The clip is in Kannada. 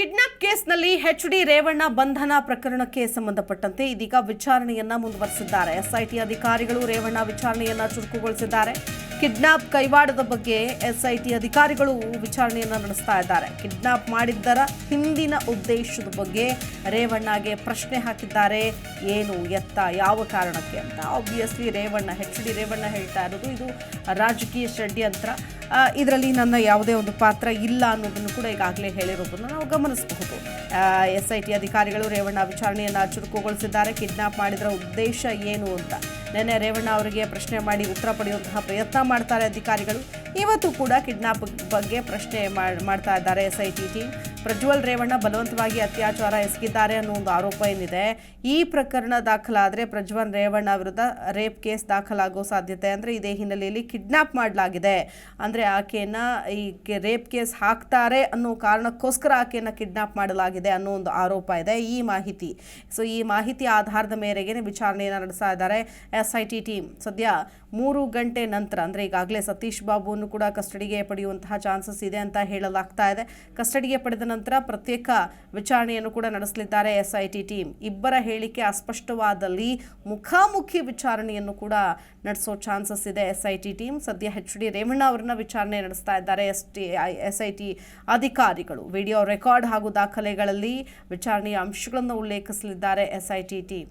ಕಿಡ್ನಾಪ್ ಕೇಸ್ನಲ್ಲಿ ಎಚ್ ಡಿ ರೇವಣ್ಣ ಬಂಧನ ಪ್ರಕರಣಕ್ಕೆ ಸಂಬಂಧಪಟ್ಟಂತೆ ಇದೀಗ ವಿಚಾರಣೆಯನ್ನ ಮುಂದುವರೆಸಿದ್ದಾರೆ. ಎಸ್ಐಟಿ ಅಧಿಕಾರಿಗಳು ರೇವಣ್ಣ ವಿಚಾರಣೆಯನ್ನ ಚುರುಕುಗೊಳಿಸಿದ್ದಾರೆ. ಕಿಡ್ನಾಪ್ ಕೈವಾಡದ ಬಗ್ಗೆ ಎಸ್ಐಟಿ ಅಧಿಕಾರಿಗಳು ವಿಚಾರಣೆಯನ್ನ ನಡೆಸ್ತಾ ಇದ್ದಾರೆ. ಕಿಡ್ನಾಪ್ ಮಾಡಿದ್ದರ ಹಿಂದಿನ ಉದ್ದೇಶದ ಬಗ್ಗೆ ರೇವಣ್ಣಗೆ ಪ್ರಶ್ನೆ ಹಾಕಿದ್ದಾರೆ. ಏನು ಎತ್ತ, ಯಾವ ಕಾರಣಕ್ಕೆ ಅಂತ. Obviously Revanna, H D Revanna ಹೇಳ್ತಾ ಇರೋದು ಇದು ರಾಜಕೀಯ ಷಡ್ಯಂತ್ರ. ಇದರಲ್ಲಿ ನನ್ನ ಯಾವುದೇ ಒಂದು ಪಾತ್ರ ಇಲ್ಲ ಅನ್ನೋದನ್ನು ಕೂಡ ಈಗಾಗಲೇ ಹೇಳಿರೋದನ್ನು ನಾವು ಗಮನಿಸಬಹುದು. ಎಸ್ ಐ ಟಿ ಅಧಿಕಾರಿಗಳು ರೇವಣ್ಣ ವಿಚಾರಣೆಯನ್ನು ಚುರುಕುಗೊಳಿಸಿದ್ದಾರೆ. ಕಿಡ್ನಾಪ್ ಮಾಡಿದರ ಉದ್ದೇಶ ಏನು ಅಂತ. ನಿನ್ನೆ ರೇವಣ್ಣ ಅವರಿಗೆ ಪ್ರಶ್ನೆ ಮಾಡಿ ಉತ್ತರ ಪಡೆಯುವಂತಹ ಪ್ರಯತ್ನ ಮಾಡ್ತಾರೆ ಅಧಿಕಾರಿಗಳು. ಇವತ್ತು ಕೂಡ ಕಿಡ್ನಾಪ್ ಬಗ್ಗೆ ಪ್ರಶ್ನೆ ಮಾಡ್- ಮಾಡ್ತಾ ಇದ್ದಾರೆ S I T team. Prajwal Revanna ಬಲವಂತವಾಗಿ ಅತ್ಯಾಚಾರ ಎಸಗಿದ್ದಾರೆ ಅನ್ನೋ ಒಂದು ಆರೋಪ ಏನಿದೆ? ಈ ಪ್ರಕರಣ ದಾಖಲಾದರೆ ಪ್ರಜ್ವಲ್ ರೇವಣ್ಣ ವಿರುದ್ಧ ರೇಪ್ ಕೇಸ್ ದಾಖಲಾಗೋ ಸಾಧ್ಯತೆ ಅಂದರೆ ಇದೇ ಹಿನ್ನೆಲೆಯಲ್ಲಿ ಕಿಡ್ನಾಪ್ ಮಾಡಲಾಗಿದೆ. ಅಂದರೆ ಆಕೆಯನ್ನು ಈ ರೇಪ್ ಕೇಸ್ ಹಾಕ್ತಾರೆ ಅನ್ನೋ ಕಾರಣಕ್ಕೋಸ್ಕರ ಆಕೆಯನ್ನು ಕಿಡ್ನಾಪ್ ಮಾಡಲಾಗಿದೆ ಅನ್ನೋ ಒಂದು ಆರೋಪ ಇದೆ ಈ ಮಾಹಿತಿ. ಸೊ ಈ ಮಾಹಿತಿ ಆಧಾರದ ಮೇರೆಗೆ ವಿಚಾರಣೆಯನ್ನು ನಡೆಸ್ತಾ ಇದ್ದಾರೆ ಎಸ್ ಐ ಟಿ ಟೀಮ್. ಸದ್ಯ ಮೂರು ಗಂಟೆ ನಂತರ, ಅಂದರೆ ಈಗಾಗಲೇ ಸತೀಶ್ ಬಾಬುವನ್ನು ಕೂಡ ಕಸ್ಟಡಿಗೆ ಪಡೆಯುವಂತಹ ಚಾನ್ಸಸ್ ಇದೆ ಅಂತ ಹೇಳಲಾಗ್ತಾ ಇದೆ. ಕಸ್ಟಡಿಗೆ ಪಡೆದ ನಂತರ ಪ್ರತ್ಯೇಕ ವಿಚಾರಣೆಯನ್ನು ಕೂಡ ನಡೆಸಲಿದ್ದಾರೆ ಎಸ್ ಐ ಟಿ ಟೀಮ್. ಇಬ್ಬರ ಹೇಳಿಕೆ ಅಸ್ಪಷ್ಟವಾದಲ್ಲಿ ಮುಖಾಮುಖಿ ವಿಚಾರಣೆಯನ್ನು ಕೂಡ ನಡೆಸೋ ಚಾನ್ಸಸ್ ಇದೆ ಎಸ್ ಐ ಟಿ ಟೀಮ್. ಸದ್ಯ ಎಚ್ ಡಿ ರೇವಣ್ಣ ಅವರನ್ನ ವಿಚಾರಣೆ ನಡೆಸ್ತಾ ಇದ್ದಾರೆ. ಎಸ್ ಟಿ ಎಸ್ ಅಧಿಕಾರಿಗಳು ವಿಡಿಯೋ ರೆಕಾರ್ಡ್ ಹಾಗೂ ದಾಖಲೆಗಳಲ್ಲಿ ವಿಚಾರಣೆಯ ಅಂಶಗಳನ್ನು ಉಲ್ಲೇಖಿಸಲಿದ್ದಾರೆ S I T team.